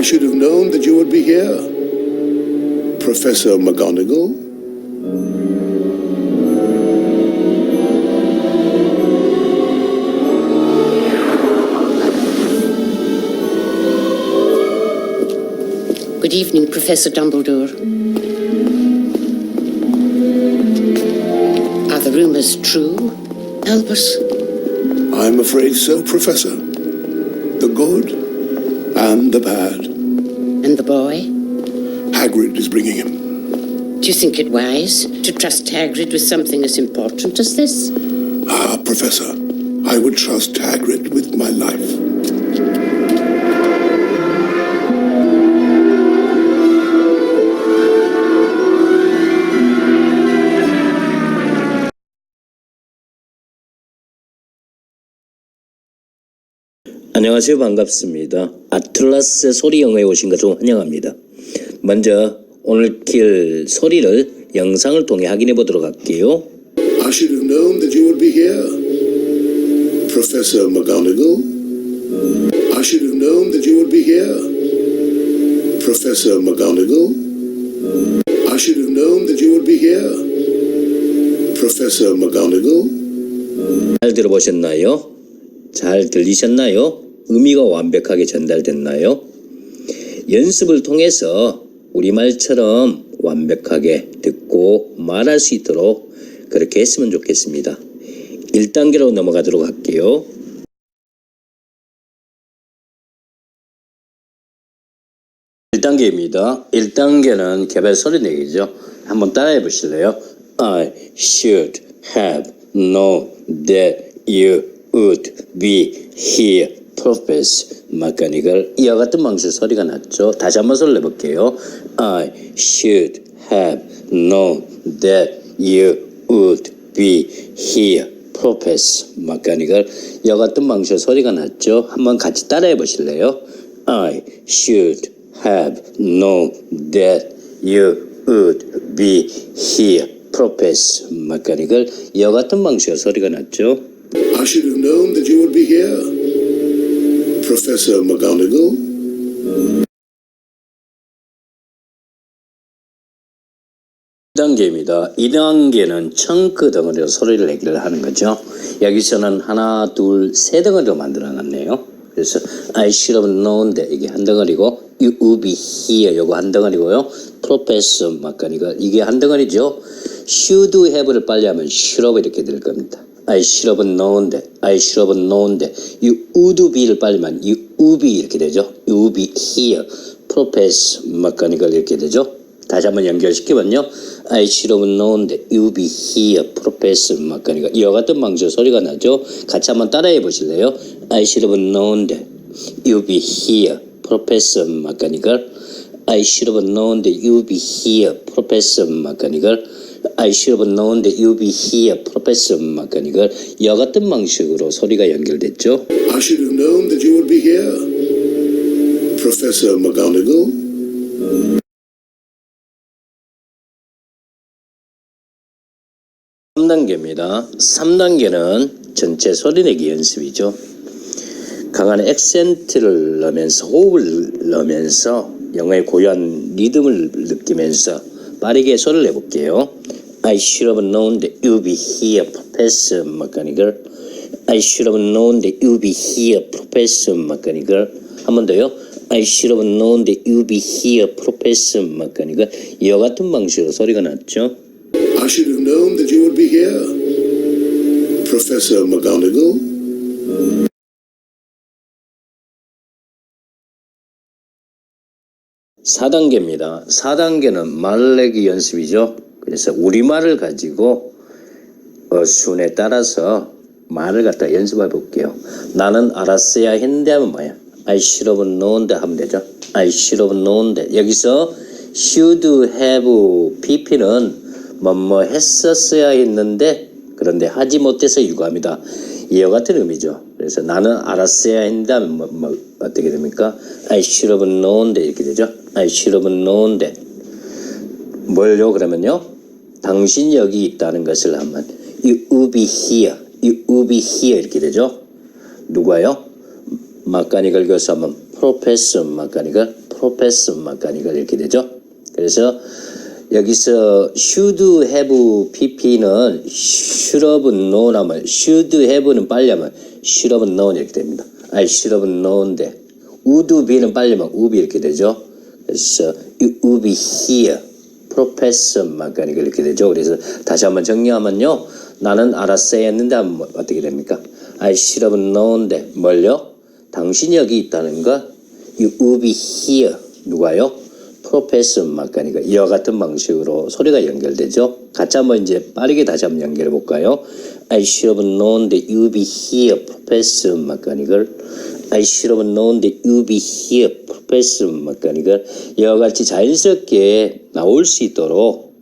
I should have known that you would be here, Professor McGonagall. Good evening, Professor Dumbledore. Are the rumors true, Albus? I'm afraid so, Professor. The good and the bad. And the boy? Hagrid is bringing him. Do you think it wise to trust Hagrid with something as important as this? Ah, Professor, I would trust Hagrid with my life. 안녕하세요. 반갑습니다. 아틀라스 소리 영어에 오신 것을 환영합니다. 먼저 오늘 킬 소리를 영상을 통해 확인해 보도록 할게요. I should have known that you would be here. Professor McGonagall? I should have known that you would be here. Professor McGonagall? I should have known that you would be here. Professor McGonagall? 잘 들어보셨나요? 잘 들리셨나요? 의미가 완벽하게 전달됐나요? 연습을 통해서 우리말처럼 완벽하게 듣고 말할 수 있도록 그렇게 했으면 좋겠습니다. 1단계로 넘어가도록 할게요. 1단계입니다. 1단계는 개발 소리 내기죠. 한번 따라해 보실래요? I should have known that you would be here, Professor McGonagall. 이와 같은 방식 소리가 났죠. 다시 한번 소리 내볼게요. I should have known that you would be here, Professor McGonagall. 이와 같은 방식 소리가 났죠. 한번 같이 따라해 보실래요? I should have known that you would be here, Professor McGonagall. 이와 같은 방식의 소리가 났죠. I should have you would be here. Professor McGonagall? 2단계입니다. 2단계는 청크 덩어리로 소리를 내기를 하는 거죠. 여기서는 하나, 둘, 세 덩어리로 만들어 놨네요. 그래서 I should have known that 이게 한 덩어리고 you would be here 요거 한 덩어리고요. Professor McGonagall 이게 한 덩어리죠. should have를 빨리 하면 should have 이렇게 될 겁니다. I should have known that. I should have known that. You would be를 빨리 하면 you would be 이렇게 되죠. You would be here. Professor McGonagall 이렇게 되죠. 다시 한번 연결시키면요. I should have known that you be here, Professor McGonagall. 이와 같은 방식의 소리가 나죠. 같이 한번 따라해 보실래요? I should have known that you be here, Professor McGonagall. I should have known that you be here, Professor McGonagall. I should have known that you be here, Professor McGonagall. 이와 같은 방식으로 소리가 연결됐죠. I should have known that you would be here. Professor McGonagall? 3단계입니다. 3단계는 전체 소리내기 연습이죠. 강한 액센트를 넣으면서 호흡을 넣으면서 영어의 고유한 리듬을 느끼면서 빠르게 소리를 내볼게요. I should have known that you'd be here, Professor McGonagall. I should have known that you'd be here, Professor McGonagall. 한 번 더요. I should have known that you'd be here, Professor McGonagall. 이와 같은 방식으로 소리가 났죠. I should have known that you would be here. Professor McGonagall? 사단계입니다 4단계는 말내기 연습이죠. 그래서 우리말을 가지고 어 순에 따라서 말을 갖다 연습해 볼게요. 나는 알았어야 했는데 하면 뭐야? I should have known that 하면 되죠. I should have known that. 여기서 should have pp는 뭐뭐 했었어야 했는데 그런데 하지 못해서 유감이다. 이와 같은 의미죠. 그래서 나는 알았어야 했는데 하면 뭐, 뭐 어떻게 됩니까? I should have known that 이렇게 되죠. I should have known that. 뭘요 그러면요? 당신 여기 있다는 것을 하면 you would be here, you would be here 이렇게 되죠. 누가요? 막가니걸 교수하면 프로페서 막가니걸, 프로페서 막가니걸 이렇게 되죠. 그래서 여기서 should have pp는 should known 하면 should have는 빨리 하면 should have known 이렇게 됩니다. I should have known데 would be는 빨리 하면 would be 이렇게 되죠. 그래서 you would be here. 프로페서 막가니까 이렇게 되죠. 그래서 다시 한번 정리하면요. 나는 알았어야 했는데 뭐- 어떻게 됩니까? I should have known데 뭘요? 당신이 여기 있다는 거 you would be here. 누가요? 프로페서 막가니까 이와 같은 방식으로 소리가 연결되죠. 같이 한번 이제 빠르게 다시 한번 연결해 볼까요? I should have known that you'd be here, 프로페서 막가니걸. I should have known that you'd be here, 프로페서 막가니걸. 이와 같이 자연스럽게 나올 수 있도록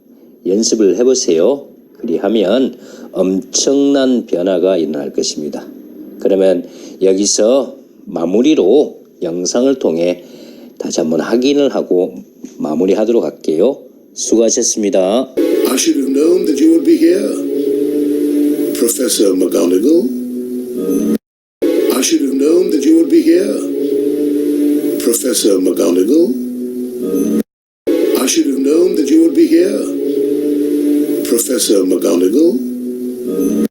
연습을 해보세요. 그리하면 엄청난 변화가 일어날 것입니다. 그러면 여기서 마무리로 영상을 통해 다시 한번 확인을 하고 마무리하도록 할게요. 수고하셨습니다. I should have known that you would be here. Professor McGonagall? I should have known that you would be here. Professor McGonagall? I should have known that you would be here. Professor McGonagall?